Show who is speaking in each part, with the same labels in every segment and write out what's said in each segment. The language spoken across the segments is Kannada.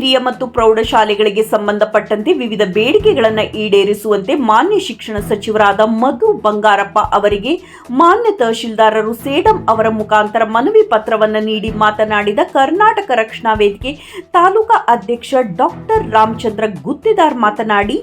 Speaker 1: ಹಿರಿಯ ಮತ್ತು ಪ್ರೌಢಶಾಲೆಗಳಿಗೆ ಸಂಬಂಧಪಟ್ಟಂತೆ ವಿವಿಧ ಬೇಡಿಕೆಗಳನ್ನು ಈಡೇರಿಸುವಂತೆ ಮಾನ್ಯ ಶಿಕ್ಷಣ ಸಚಿವರಾದ ಮಧು ಬಂಗಾರಪ್ಪ ಅವರಿಗೆ ಮಾನ್ಯ ತಹಶೀಲ್ದಾರರು ಸೇಡಂ ಅವರ ಮುಖಾಂತರ ಮನವಿ ಪತ್ರವನ್ನು ನೀಡಿ ಮಾತನಾಡಿದ ಕರ್ನಾಟಕ ರಕ್ಷಣಾ ವೇದಿಕೆ ತಾಲೂಕಾ ಅಧ್ಯಕ್ಷ ಡಾಕ್ಟರ್ ರಾಮಚಂದ್ರ ಗುತ್ತಿದಾರ್ ಮಾತನಾಡಿ,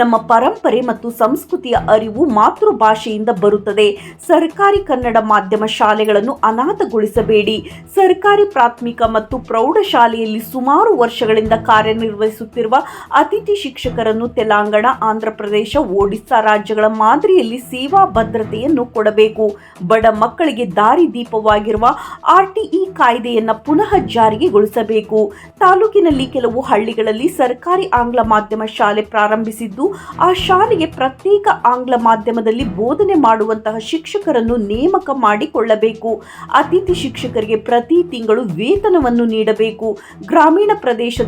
Speaker 1: ನಮ್ಮ ಪರಂಪರೆ ಮತ್ತು ಸಂಸ್ಕೃತಿಯ ಅರಿವು ಮಾತೃಭಾಷೆಯಿಂದ ಬರುತ್ತದೆ. ಸರ್ಕಾರಿ ಕನ್ನಡ ಮಾಧ್ಯಮ ಶಾಲೆಗಳನ್ನು ಅನಾಥಗೊಳಿಸಬೇಡಿ. ಸರ್ಕಾರಿ ಪ್ರಾಥಮಿಕ ಮತ್ತು ಪ್ರೌಢಶಾಲೆಯಲ್ಲಿ ಸುಮಾರು ವರ್ಷಗಳಿಂದ ಕಾರ್ಯನಿರ್ವಹಿಸುತ್ತಿರುವ ಅತಿಥಿ ಶಿಕ್ಷಕರನ್ನು ತೆಲಂಗಾಣ ಆಂಧ್ರಪ್ರದೇಶ ಒಡಿಸ್ಸಾ ರಾಜ್ಯಗಳ ಮಾದರಿಯಲ್ಲಿ ಸೇವಾ ಭದ್ರತೆಯನ್ನು ಕೊಡಬೇಕು. ಬಡ ಮಕ್ಕಳಿಗೆ ದಾರಿ ದೀಪವಾಗಿರುವ ಆರ್ಟಿಇ ಕಾಯ್ದೆಯನ್ನು ಪುನಃ ಜಾರಿಗೆಗೊಳಿಸಬೇಕು ತಾಲೂಕಿನಲ್ಲಿ ಕೆಲವು ಹಳ್ಳಿಗಳಲ್ಲಿ ಸರ್ಕಾರಿ ಆಂಗ್ಲ ಮಾಧ್ಯಮ ಶಾಲೆ ಪ್ರಾರಂಭಿಸಿದ್ದು, ಆ ಶಾಲೆಗೆ ಪ್ರತ್ಯೇಕ ಆಂಗ್ಲ ಮಾಧ್ಯಮದಲ್ಲಿ ಬೋಧನೆ ಮಾಡುವಂತಹ ಶಿಕ್ಷಕರನ್ನು ನೇಮಕ ಮಾಡಿಕೊಳ್ಳಬೇಕು. ಅತಿಥಿ ಶಿಕ್ಷಕರಿಗೆ ಪ್ರತಿ ತಿಂಗಳು ವೇತನವನ್ನು ನೀಡಬೇಕು. ಗ್ರಾಮೀಣ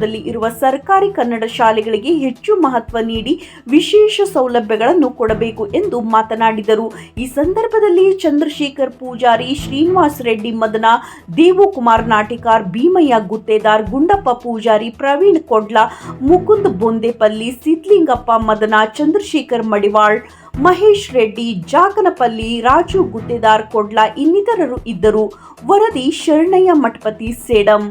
Speaker 1: ಪ್ರದೇಶದಲ್ಲಿ ಇರುವ ಸರ್ಕಾರಿ ಕನ್ನಡ ಶಾಲೆಗಳಿಗೆ ಹೆಚ್ಚು ಮಹತ್ವ ನೀಡಿ ವಿಶೇಷ ಸೌಲಭ್ಯಗಳನ್ನು ಕೊಡಬೇಕು ಎಂದು ಮಾತನಾಡಿದರು. ಈ ಸಂದರ್ಭದಲ್ಲಿ ಚಂದ್ರಶೇಖರ್ ಪೂಜಾರಿ, ಶ್ರೀನಿವಾಸ್ ರೆಡ್ಡಿ, ಮದನ, ದೇವುಕುಮಾರ್ ನಾಟಿಕಾರ್, ಭೀಮಯ್ಯ ಗುತ್ತೇದಾರ್, ಗುಂಡಪ್ಪ ಪೂಜಾರಿ, ಪ್ರವೀಣ್ ಕೊಡ್ಲ, ಮುಕುಂದ್ ಬೊಂದೇಪಲ್ಲಿ, ಸಿದ್ಲಿಂಗಪ್ಪ ಮದನ, ಚಂದ್ರಶೇಖರ್ ಮಡಿವಾಳ್, ಮಹೇಶ್ ರೆಡ್ಡಿ ಜಾಕನಪಲ್ಲಿ ರಾಜು ಗುತ್ತೇದಾರ್ ಕೊಡ್ಲ ಇನ್ನಿತರರು ಇದ್ದರು. ವರದಿ ಶರಣಯ್ಯ ಮಠಪತಿ ಸೇಡಂ.